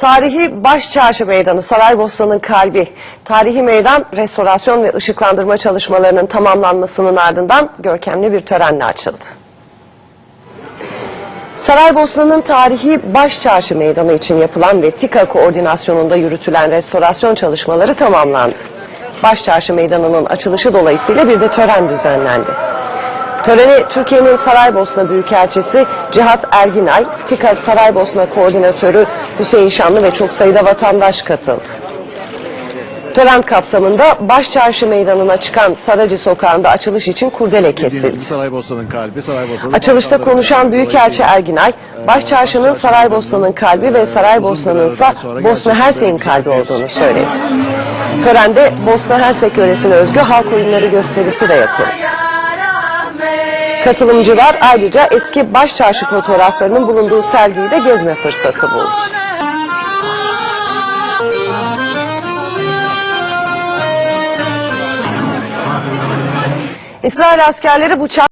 Tarihi Başçarşı Meydanı Saraybosna'nın kalbi. Tarihi meydan restorasyon ve ışıklandırma çalışmalarının tamamlanmasının ardından görkemli bir törenle açıldı. Saraybosna'nın tarihi Başçarşı Meydanı için yapılan ve TİKA koordinasyonunda yürütülen restorasyon çalışmaları tamamlandı. Başçarşı Meydanı'nın açılışı dolayısıyla bir de tören düzenlendi. Törene Türkiye'nin Saraybosna Büyükelçisi Cihat Erginay, TİKA Saraybosna Koordinatörü Hüseyin Şanlı ve çok sayıda vatandaş katıldı. Tören kapsamında Başçarşı Meydanı'na çıkan Saracı Sokağı'nda açılış için kurdele kesildi. Saraybosna'nın kalbi, Saraybosna'nın Açılışta konuşan. Büyükelçi Erginay, Başçarşı'nın Saraybosna'nın kalbi ve Saraybosna'nın ise Bosna Hersek'in kalbi olduğunu söyledi. Törende Bosna Hersek yöresine özgü halk oyunları gösterisi de yapıldı. Katılımcılar ayrıca eski Başçarşı fotoğraflarının bulunduğu sergiyi de gezme fırsatı buldu. İsrail askerleri bu çar-